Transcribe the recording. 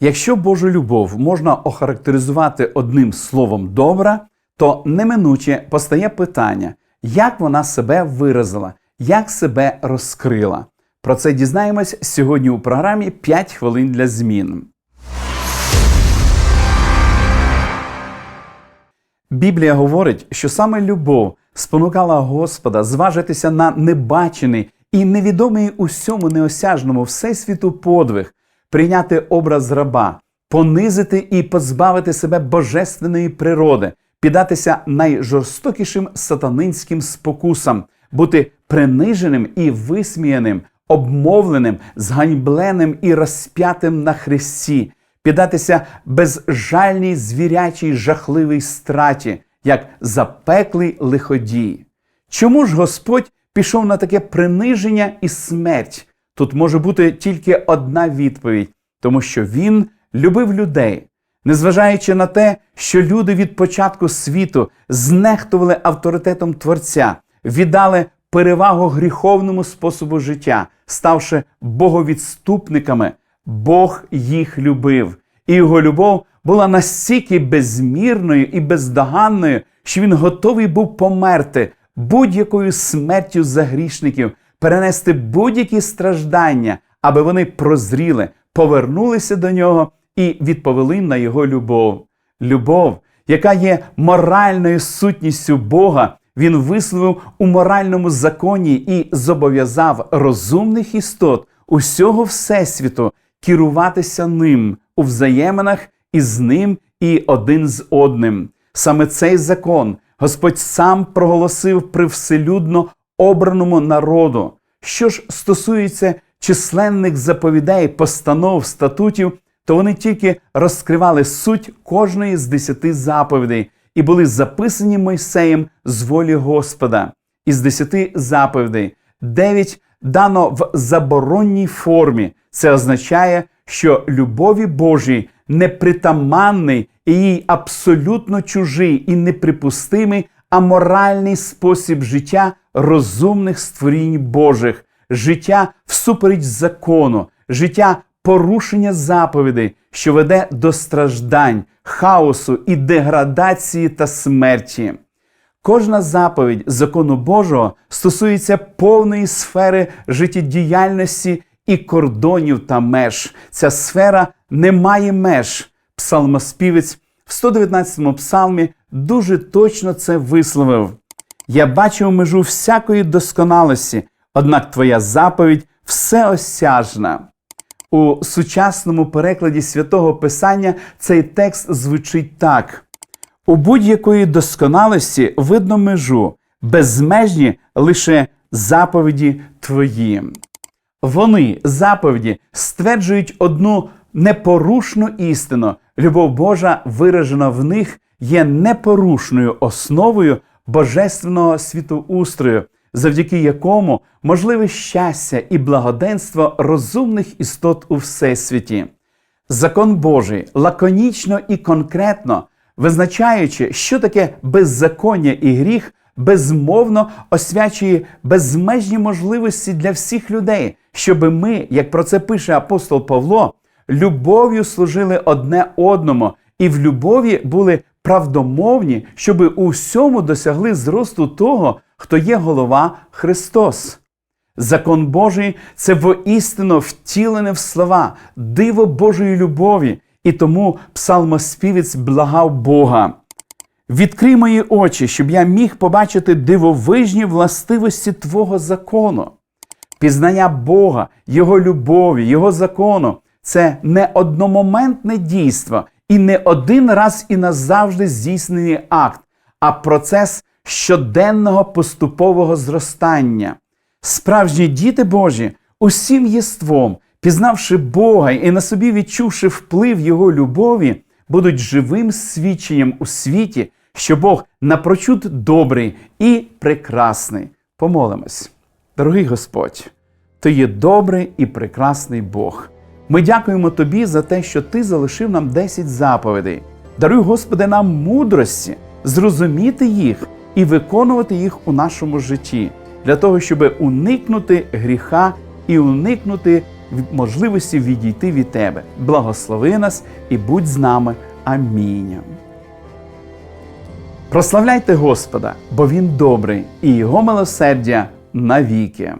Якщо Божу любов можна охарактеризувати одним словом добра, то неминуче постає питання, як вона себе виразила, як себе розкрила. Про це дізнаємось сьогодні у програмі «5 хвилин для змін. Біблія говорить, що саме любов спонукала Господа зважитися на небачений і невідомий усьому неосяжному всесвіту подвиг, прийняти образ раба, понизити і позбавити себе божественної природи, піддатися найжорстокішим сатанинським спокусам, бути приниженим і висміяним, обмовленим, зганьбленим і розп'ятим на хресті, піддатися безжальній звірячій жахливій страті, як запеклий лиходій. Чому ж Господь пішов на таке приниження і смерть? Тут може бути тільки одна відповідь, тому що він любив людей. Незважаючи на те, що люди від початку світу знехтували авторитетом Творця, віддали перевагу гріховному способу життя, ставши боговідступниками, Бог їх любив, і його любов була настільки безмірною і бездоганною, що він готовий був померти будь-якою смертю за грішників, перенести будь-які страждання, аби вони прозріли, повернулися до нього і відповіли на його любов. Любов, яка є моральною сутністю Бога, він висловив у моральному законі і зобов'язав розумних істот усього Всесвіту керуватися ним у взаєминах із ним і один з одним. Саме цей закон Господь сам проголосив при вселюдно обраному народу. Що ж стосується численних заповідей, постанов, статутів, то вони тільки розкривали суть кожної з десяти заповідей і були записані Мойсеєм з волі Господа. Із десяти заповідей дев'ять дано в заборонній формі. Це означає, що любові Божій непритаманний і їй абсолютно чужий і неприпустимий аморальний спосіб життя розумних створінь Божих, життя всупереч закону, життя порушення заповідей, що веде до страждань, хаосу і деградації та смерті. Кожна заповідь закону Божого стосується повної сфери життєдіяльності і кордонів та меж. Ця сфера не має меж. Псалмоспівець в 119-му псалмі дуже точно це висловив. Я бачив межу всякої досконалості, однак твоя заповідь всеосяжна. У сучасному перекладі святого Писання цей текст звучить так: у будь-якої досконалості видно межу, безмежні лише заповіді твої. Вони, заповіді, стверджують одну непорушну істину. Любов Божа, виражена в них, є непорушною основою божественного світоустрою, завдяки якому можливе щастя і благоденство розумних істот у всесвіті. Закон Божий лаконічно і конкретно, визначаючи, що таке беззаконня і гріх, безмовно освячує безмежні можливості для всіх людей, щоби ми, як про це пише апостол Павло, любов'ю служили одне одному і в любові були правдомовні, щоби у всьому досягли зросту того, хто є голова Христос. Закон Божий це воістину втілене в слова, диво Божої любові, і тому псалмоспівець благав Бога. Відкрий мої очі, щоб я міг побачити дивовижні властивості Твого закону. Пізнання Бога, Його любові, Його закону це не одномоментне дійство і не один раз і назавжди здійснений акт, а процес щоденного поступового зростання. Справжні діти Божі усім єством, пізнавши Бога і на собі відчувши вплив Його любові, будуть живим свідченням у світі, що Бог напрочуд добрий і прекрасний. Помолимось. Дорогий Господь, Ти є добрий і прекрасний Бог. Ми дякуємо Тобі за те, що Ти залишив нам 10 заповідей. Даруй, Господи, нам мудрості зрозуміти їх і виконувати їх у нашому житті, для того, щоб уникнути гріха і уникнути можливості відійти від тебе. Благослови нас і будь з нами. Амінь. Прославляйте Господа, бо Він добрий, і Його милосердя навіки.